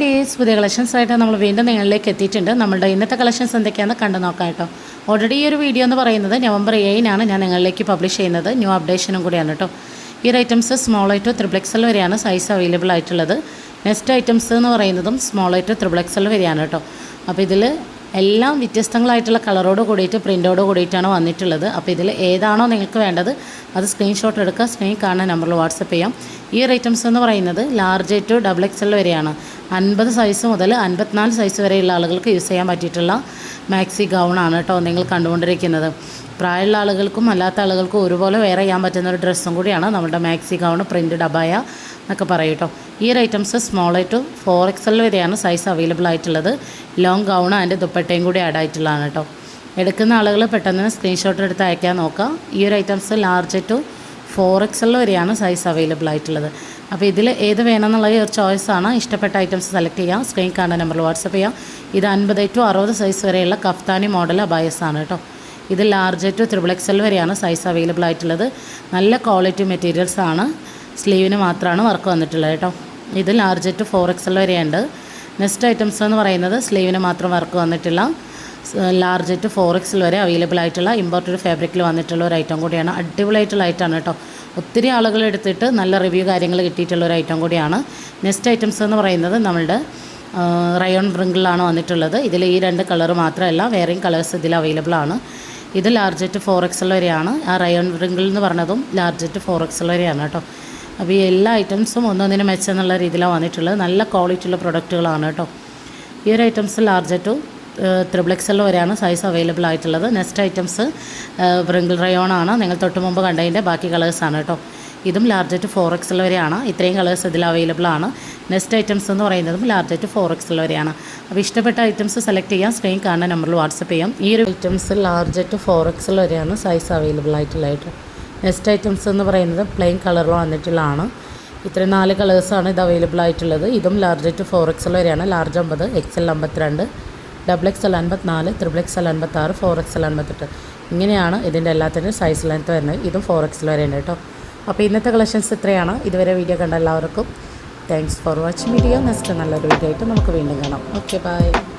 Days പുതിയ collections ആയിട്ട് നമ്മൾ വീണ്ടും നിങ്ങളിലേക്ക് എത്തിയിട്ടുണ്ട്. നമ്മുടെ ഇന്നത്തെ കളക്ഷൻസ് എന്തൊക്കെയാണെന്ന് കണ്ടു നോക്കാം കേട്ടോ. ഓൾറെഡി ഈ ഒരു വീഡിയോ എന്ന് പറയുന്നത് നവംബർ ഏഴിനാണ് ഞാൻ നിങ്ങളിലേക്ക് പബ്ലിഷ് ചെയ്യുന്നത്. ന്യൂ അപ്ഡേഷനും കൂടിയാണ് കേട്ടോ. ഈ ഒരു ഐറ്റംസ് സ്മോൾ ആയിട്ട് ത്രിബിൾ എക്സൽ വരെയാണ് സൈസ് അവൈലബിൾ ആയിട്ടുള്ളത്. നെക്സ്റ്റ് ഐറ്റംസ് എന്ന് പറയുന്നതും സ്മോൾ ആയിട്ട് ത്രിബിൾ എക്സൽ വരെയാണ് കേട്ടോ. അപ്പോൾ ഇതിൽ എല്ലാം വ്യത്യസ്തങ്ങളായിട്ടുള്ള കളറോട് കൂടിയിട്ട് പ്രിന്റോട് കൂടിയിട്ടാണ് വന്നിട്ടുള്ളത്. അപ്പോൾ ഇതിൽ ഏതാണോ നിങ്ങൾക്ക് വേണ്ടത് അത് സ്ക്രീൻഷോട്ട് എടുക്കുക സ്ക്രീൻ കാണുന്ന നമ്പറിൽ വാട്സപ്പ് ചെയ്യാം. ഈ ഒരു ഐറ്റംസ് എന്ന് പറയുന്നത് large to double X L വരെയാണ്. അൻപത് സൈസ് മുതൽ അൻപത്തിനാല് സൈസ് വരെയുള്ള ആളുകൾക്ക് യൂസ് ചെയ്യാൻ പറ്റിയിട്ടുള്ള മാക്സി ഗൗൺ ആണ് കേട്ടോ നിങ്ങൾ കണ്ടുകൊണ്ടിരിക്കുന്നത്. പ്രായമുള്ള ആളുകൾക്കും അല്ലാത്ത ആളുകൾക്കും ഒരുപോലെ വെയർ ചെയ്യാൻ പറ്റുന്ന ഒരു ഡ്രസ്സും കൂടിയാണ് നമ്മുടെ മാക്സി ഗൗൺ പ്രിന്റഡ് ഡബായ എന്നൊക്കെ പറയും ഈ ഒരു items small to four XL വരെയാണ് സൈസ് അവൈലബിൾ ആയിട്ടുള്ളത്. ലോങ് ഗൗൺ അതിന്റെ ദുപ്പട്ടയും കൂടി ആഡ് ആയിട്ടുള്ളതാണ് കേട്ടോ എടുക്കുന്ന ആളുകൾ പെട്ടെന്ന് സ്ക്രീൻഷോട്ട് എടുത്ത് അയക്കാൻ നോക്കുക ഈ ഒരു items large to four XL വരെയാണ് സൈസ് അവൈലബിൾ ആയിട്ടുള്ളത്. അപ്പോൾ ഇതിൽ ഏത് വേണമെന്നുള്ള ഒരു ചോയ്സാണ് ഇഷ്ടപ്പെട്ട ഐറ്റംസ് സെലക്ട് ചെയ്യാം. സ്ക്രീൻ കാണുന്ന നമ്പറിൽ വാട്സപ്പ് ചെയ്യാം. ഇത് അൻപത് ടു അറുപത് സൈസ് വരെയുള്ള കഫ്താനി മോഡൽ അബായസാണ് കേട്ടോ ഇത് ലാർജ് ടു ത്രിബിൾ എക്സൽ വരെയാണ് സൈസ് അവൈലബിൾ ആയിട്ടുള്ളത്. നല്ല ക്വാളിറ്റി മെറ്റീരിയൽസ് ആണ്. സ്ലീവിന് മാത്രമാണ് വർക്ക് വന്നിട്ടുള്ളത് കേട്ടോ. ഇത് ലാർജ് ടു ഫോർ എക്സൽ വരെയുണ്ട്. നെക്സ്റ്റ് ഐറ്റംസ് എന്ന് പറയുന്നത് സ്ലീവിന് മാത്രം വർക്ക് വന്നിട്ടില്ല. ലാർജ് ടു ഫോർ എക്സിൽ വരെ അവൈലബിൾ ആയിട്ടുള്ള ഇമ്പോർട്ടഡ് ഫാബ്രിക്കിൽ വന്നിട്ടുള്ള ഒരു ഐറ്റം കൂടിയാണ്. അടിപൊളിയായിട്ടുള്ള ഐറ്റമാണ് കേട്ടോ. ഒത്തിരി ആളുകൾ എടുത്തിട്ട് നല്ല റിവ്യൂ കാര്യങ്ങൾ കിട്ടിയിട്ടുള്ള ഒരു ഐറ്റം കൂടിയാണ്. നെക്സ്റ്റ് ഐറ്റംസ് എന്ന് പറയുന്നത് നമ്മളുടെ റയോൺ ബ്രിങ്കിളാണ് വന്നിട്ടുള്ളത്. ഇതിൽ ഈ രണ്ട് കളർ മാത്രമല്ല വേറെയും കളേഴ്സ് ഇതിൽ അവൈലബിൾ ആണ്. ഇത് ലാർജ് ടു ഫോർ എക്സൽ വരെയാണ് ആ റയോൺ റിങ്കിൾ എന്ന് പറഞ്ഞതും ലാർജ് ടു ഫോർ എക്സൽ വരെയാണ് കേട്ടോ. അപ്പോൾ ഈ എല്ലാ ഐറ്റംസും ഒന്നൊന്നിനും മെച്ചെന്നുള്ള രീതിയിലാണ് വന്നിട്ടുള്ളത്. നല്ല ക്വാളിറ്റിയുള്ള പ്രൊഡക്റ്റുകളാണ് കേട്ടോ. ഈ ഒരു items large to triple XL വരെയാണ് സൈസ് അവൈലബിൾ ആയിട്ടുള്ളത്. നെക്സ്റ്റ് ഐറ്റംസ് റിങ്കിൾ റയോൺ ആണ്. നിങ്ങൾ തൊട്ട് മുമ്പ് കണ്ടതിന്റെ ബാക്കി കളേഴ്സാണ് കേട്ടോ. ഇതും ലാർജ് ടു ഫോർ എക്സൽ വരെയാണ് ഇത്രയും കളേഴ്സ് ഇതിൽ അവൈലബിൾ ആണ്. നെക്സ്റ്റ് ഐറ്റംസ് എന്ന് പറയുന്നതും ലാർജ് ടു ഫോർ എക്സൽ വരെയാണ് അപ്പോൾ ഇഷ്ടപ്പെട്ട ഐറ്റംസ് സെലക്ട് ചെയ്യാം സ്ക്രീൻ കാണുന്ന നമ്പറിൽ വാട്സപ്പ് ചെയ്യാം. ഈ ഒരു items large to four XL വരെയാണ് സൈസ് അവൈലബിൾ ആയിട്ടുള്ളത് നെക്സ്റ്റ് ഐറ്റംസ് എന്ന് പറയുന്നത് പ്ലെയിൻ കളറിൽ വന്നിട്ടുള്ളതാണ്. ഇത്രയും നാല് കളേഴ്സാണ് ഇത് അവൈലബിൾ ആയിട്ടുള്ളത്. ഇതും ലാർജ് ടു ഫോർ എക്സൽ വരെയാണ് ലാർജ് അമ്പത് എക്സൽ അമ്പത്തിരണ്ട് ഡബിൾ എക്സൽ അൻപത്തിനാല് ത്രിബിൾ എക്സൽ അൻപത്താറ് ഫോർ എക്സൽ അൻപത്തെട്ട്. ഇങ്ങനെയാണ് ഇതിന്റെ എല്ലാത്തിന്റെയും സൈസ് ലെങ്ത്ത് വരുന്നത്. ഇതും ഫോർ എക്സൽ വരെയുണ്ട് കേട്ടോ. അപ്പോൾ ഇന്നത്തെ കളക്ഷൻസ് ഇത്രയാണ്. ഇതുവരെ വീഡിയോ കണ്ട എല്ലാവർക്കും. Thanks for watching video next നല്ലൊരു വീഡിയോ ആയിട്ട് നമുക്ക് വീണ്ടും കാണാം. Okay bye